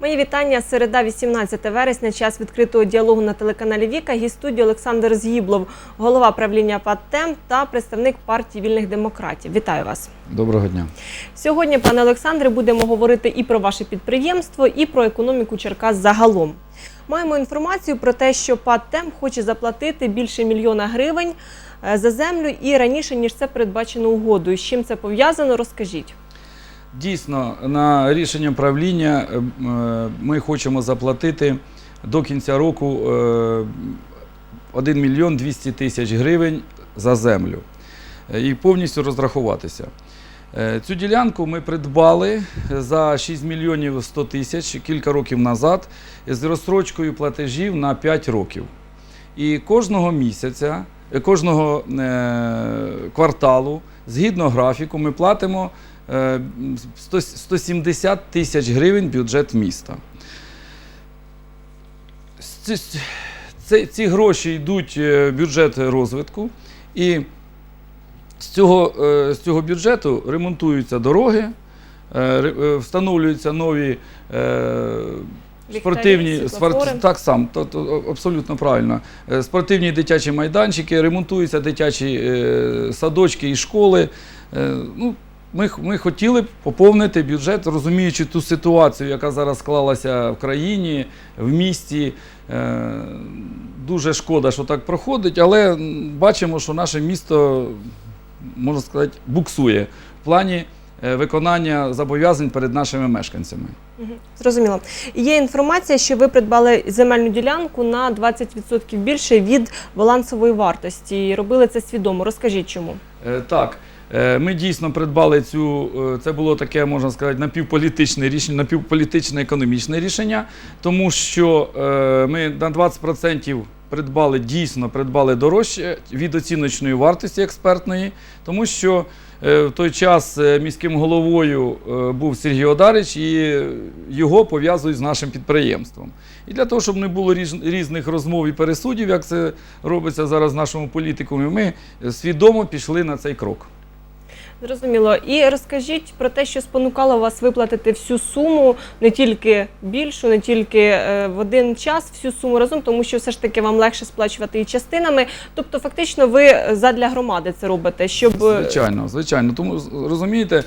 Мої вітання. Середа, 18 вересня, час відкритого діалогу на телеканалі Віка. Гість студії Олександр Згіблов, голова правління ПАТТЕМ та представник партії вільних демократів. Вітаю вас. Доброго дня. Сьогодні, пане Олександре, будемо говорити і про ваше підприємство, і про економіку Черкас загалом. Маємо інформацію про те, що ПАТТЕМ хоче заплатити більше мільйона гривень е, за землю і раніше ніж це передбачено угодою. З чим це пов'язано? Розкажіть. Дійсно, на рішення правління е, е, ми хочемо заплатити до кінця року е, 1 мільйон 200 тисяч гривень за землю е, і повністю розрахуватися. Е, Цю ділянку ми придбали за 6 мільйонів 100 тисяч кілька років назад з розстрочкою платежів на 5 років. І кожного місяця, е, кожного е, кварталу, згідно графіку, ми платимо е, 100 170 тисяч гривень бюджет міста. Ці, гроші йдуть е, в бюджет розвитку, і з цього, е, з цього бюджету ремонтуються дороги, е, е, встановлюються нові е, спортивні спорт, так сам, то, то, абсолютно правильно. Е, Спортивні дитячі майданчики, ремонтуються дитячі е, садочки і школи. Е, ну, ми, ми хотіли б поповнити бюджет, розуміючи ту ситуацію, яка зараз склалася в країні, в місті. Е, дуже шкода, що так проходить, але бачимо, що наше місто, можна сказати, буксує в плані е, виконання зобов'язань перед нашими мешканцями. Зрозуміло. Є інформація, що ви придбали земельну ділянку на 20% більше від балансової вартості. Робили це свідомо. Розкажіть чому. Е, Так, ми дійсно придбали цю. е, Це було таке, можна сказати, напівполітичне рішення, напівполітичне економічне рішення, тому що е, ми на 20% придбали дійсно придбали дорожче від оціночної вартості експертної, тому що е, в той час е, міським головою е, був Сергій Одарич і його пов'язують з нашим підприємством. І для того, щоб не було різних розмов і пересудів, як це робиться зараз в нашому політикумі, ми е, свідомо пішли на цей крок. Зрозуміло. І розкажіть про те, що спонукало вас виплатити всю суму, не тільки більшу, не тільки е, в один час, всю суму разом, тому що все ж таки вам легше сплачувати і частинами. Тобто, фактично, ви задля громади це робите, щоб е, Звичайно, звичайно. Тому розумієте,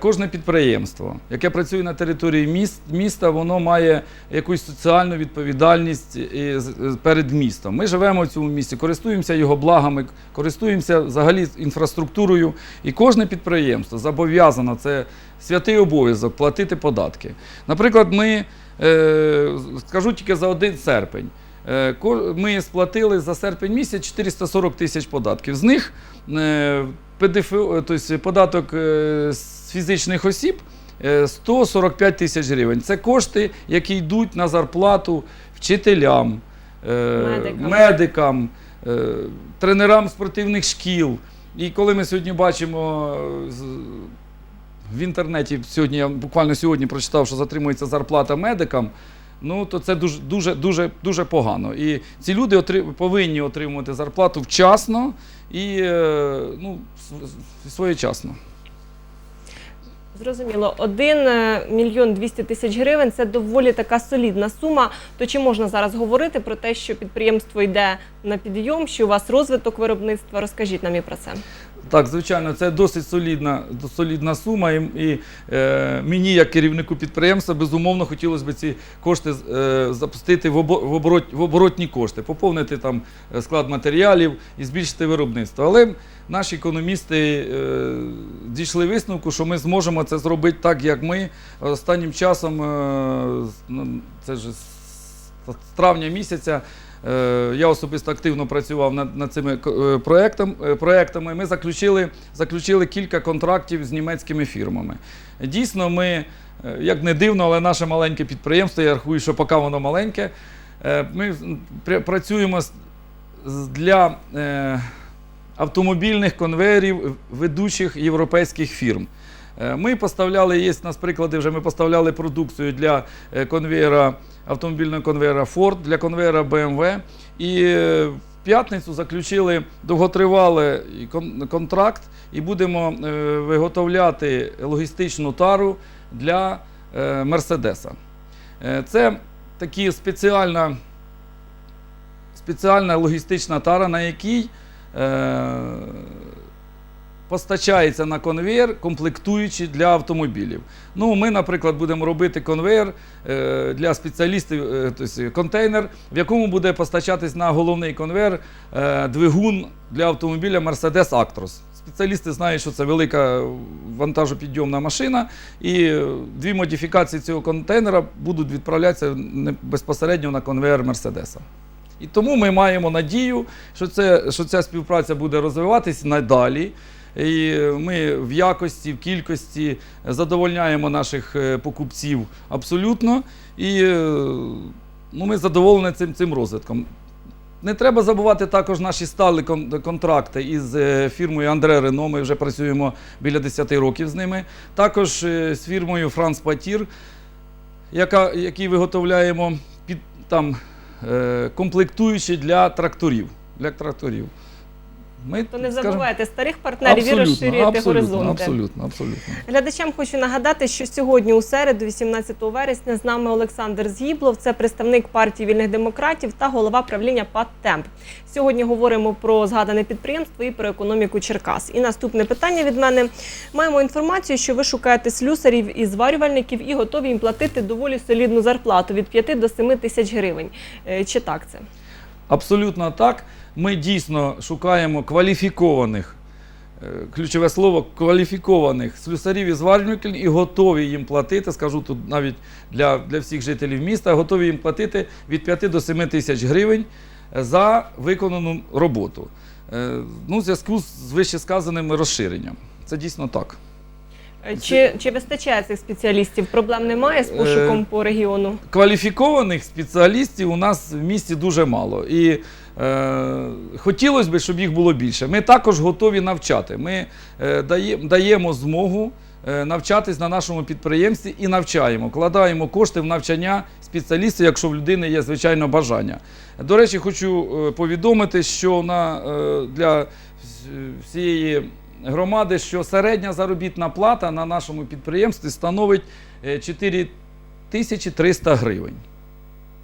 кожне підприємство, яке працює на території міст, міста, воно має якусь соціальну відповідальність з- перед містом. Ми живемо в цьому місті, користуємося його благами, користуємося взагалі інфраструктурою. І кожне підприємство зобов'язано це святий обов'язок платити податки. Наприклад, ми е, скажу тільки за один серпень. Е, Ми сплатили за серпень місяць 440 тисяч податків. З них е, ПДФО, тобто податок е, з фізичних осіб е, 145 тисяч гривень. Це кошти, які йдуть на зарплату вчителям, е, Медикам. медикам, е, тренерам спортивних шкіл. І коли ми сьогодні бачимо е, в інтернеті, сьогодні я буквально сьогодні прочитав, що затримується зарплата медикам. Ну, то це дуже, дуже, дуже, дуже погано. І ці люди отри- повинні отримувати зарплату вчасно і е, ну, своєчасно. Зрозуміло, 1 мільйон 200 тисяч гривень це доволі така солідна сума. То чи можна зараз говорити про те, що підприємство йде на підйом, що у вас розвиток виробництва? Розкажіть нам і про це. Так, звичайно, це досить солідна, солідна сума. І, і е, мені, як керівнику підприємства, безумовно хотілося б ці кошти е, запустити в, обо, в, оборот, в оборотні кошти, поповнити там е, склад матеріалів і збільшити виробництво. Але наші економісти е, дійшли висновку, що ми зможемо це зробити так, як ми останнім часом, е, ну, це ж з травня місяця. Е, Я особисто активно працював над, над цими е, проектом, е, проектами. Ми заключили, заключили кілька контрактів з німецькими фірмами. Дійсно, ми, як не дивно, але наше маленьке підприємство, я рахую, що поки воно маленьке, ми працюємо для автомобільних конвеєрів ведучих європейських фірм. Ми поставляли, є у нас приклади, вже ми поставляли продукцію для конвеєра, автомобільного конвеєра Ford, для конвеєра BMW. І е, в п'ятницю заключили довготривалий контракт і будемо е, виготовляти логістичну тару для е, Мерседеса. Це такі спеціальна, спеціальна логістична тара, на якій постачається на конвейер комплектуючі для автомобілів. Ну, ми, наприклад, будемо робити конвейер е, для спеціалістів, тобто контейнер, в якому буде постачатись на головний конвейер е, двигун для автомобіля Mercedes Actros. Спеціалісти знають, що це велика вантажопідйомна машина, і дві модифікації цього контейнера будуть відправлятися безпосередньо на конвейер Мерседеса. І тому ми маємо надію, що, це, що ця співпраця буде розвиватись надалі. І ми в якості, в кількості задовольняємо наших е, покупців абсолютно. І е, ну, ми задоволені цим, цим розвитком. Не треба забувати також наші стали контракти із е, фірмою Андре Рено. Ми вже працюємо біля 10 років з ними. Також з фірмою Франц Патір, яка, який виготовляємо під, там, комплектуючі для тракторів. Для тракторів. Ми, То не забувайте старих партнерів і розширюєте горизонти. абсолютно, абсолютно. Глядачам хочу нагадати, що сьогодні, у середу, 18 вересня, з нами Олександр Згіблов, це представник партії вільних демократів та голова правління ПАТ Темп. Сьогодні говоримо про згадане підприємство і про економіку Черкас. І наступне питання від мене: маємо інформацію, що ви шукаєте слюсарів і зварювальників і готові їм платити доволі солідну зарплату від 5 до 7 тисяч гривень. Е, Чи так це? Абсолютно так. Ми дійсно шукаємо кваліфікованих, е, ключове слово, кваліфікованих слюсарів і зварювальників і готові їм платити, скажу тут навіть для, для всіх жителів міста, готові їм платити від 5 до 7 тисяч гривень за виконану роботу. Е, Ну, в зв'язку з вищесказаним розширенням. Це дійсно так. Е, Чи, чи вистачає цих спеціалістів? Проблем немає з пошуком Е, по регіону? кваліфікованих спеціалістів у нас в місті дуже мало. І е, хотілося б, щоб їх було більше. Ми також готові навчати. Ми е, даємо змогу е, навчатись на нашому підприємстві і навчаємо. Кладаємо кошти в навчання спеціалістів, якщо в людини є звичайно бажання. До речі, хочу е, повідомити, що на, е, для всієї громади, що середня заробітна плата на нашому підприємстві становить е, 4 1300 гривень.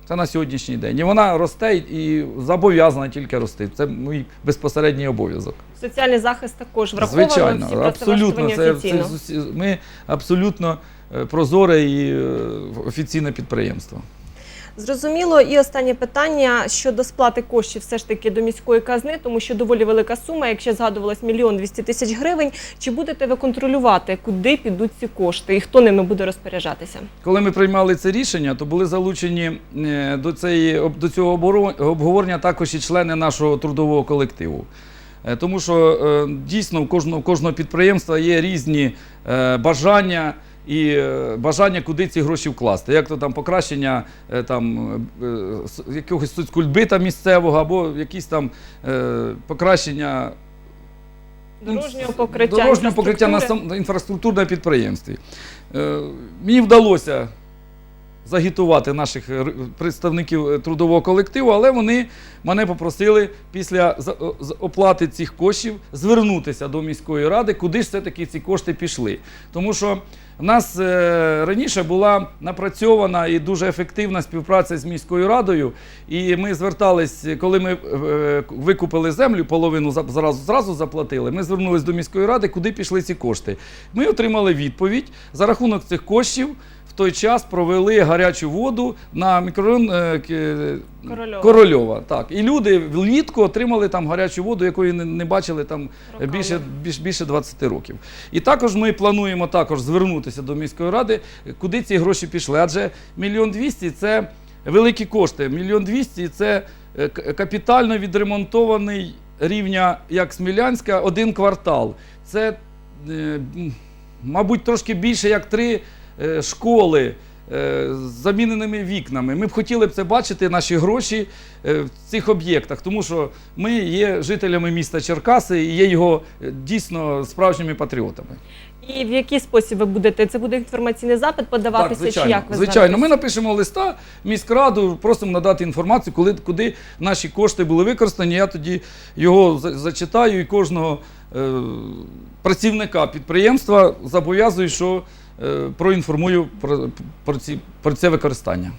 Це на сьогоднішній день. І вона росте і зобов'язана тільки рости. Це мій безпосередній обов'язок. Соціальний захист також враховано Звичайно, всі абсолютно. Це, Це, це, ми абсолютно е, прозоре і е, офіційне підприємство. Зрозуміло. І останнє питання щодо сплати коштів все ж таки до міської казни, тому що доволі велика сума, якщо згадувалось мільйон двісті тисяч гривень. Чи будете ви контролювати, куди підуть ці кошти і хто ними буде розпоряджатися? Коли ми приймали це рішення, то були залучені е, до, цієї, до цього обговорення також і члени нашого трудового колективу. Е, Тому що е, дійсно у кожного, у кожного підприємства є різні бажання і е, бажання, куди ці гроші вкласти. Як то там покращення е, там, е, якогось соцкультбита місцевого або якісь там покращення Дорожнього покриття, дорожнього покриття на на підприємстві. Мені вдалося загітувати наших е, представників е, трудового колективу, але вони мене попросили після оплати цих коштів звернутися до міської ради, куди ж все-таки ці кошти пішли. Тому що в нас е, раніше була напрацьована і дуже ефективна співпраця з міською радою. І ми звертались, коли ми викупили землю, половину зразу, зразу заплатили. Ми звернулись до міської ради, куди пішли ці кошти. Ми отримали відповідь за рахунок цих коштів. В той час провели гарячу воду на мікрорайон е, к- Корольова. Корольова. Так. І люди влітку отримали там гарячу воду, якої не, не бачили там Роками. більше, більш, більше 20 років. І також ми плануємо також звернутися до міської ради, куди ці гроші пішли. Адже мільйон двісті це великі кошти. Мільйон двісті це е, к- капітально відремонтований рівня як Смілянська один квартал. Це, е, м, мабуть, трошки більше як три е, школи. е, З заміненими вікнами. Ми б хотіли б це бачити, наші гроші е, в цих об'єктах, тому що ми є жителями міста Черкаси і є його е, дійсно справжніми патріотами. І в який спосіб ви будете? Це буде інформаційний запит подаватися, звичайно, чи як ви звичайно. Ми напишемо листа міськраду, просимо надати інформацію, коли, куди наші кошти були використані. Я тоді його зачитаю і кожного е, працівника підприємства зобов'язую, що е, проінформую про, про, ці, про це використання.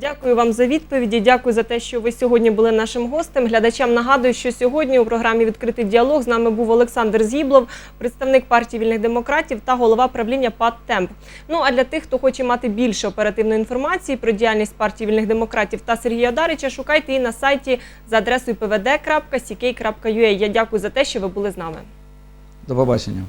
Дякую вам за відповіді. Дякую за те, що ви сьогодні були нашим гостем. Глядачам нагадую, що сьогодні у програмі Відкритий діалог з нами був Олександр Зіблов, представник партії вільних демократів та голова правління ПАД Темп. Ну а для тих, хто хоче мати більше оперативної інформації про діяльність партії вільних демократів та Сергія Дарича, шукайте її на сайті за адресою pvd.ck.ua. Я дякую за те, що ви були з нами. До побачення.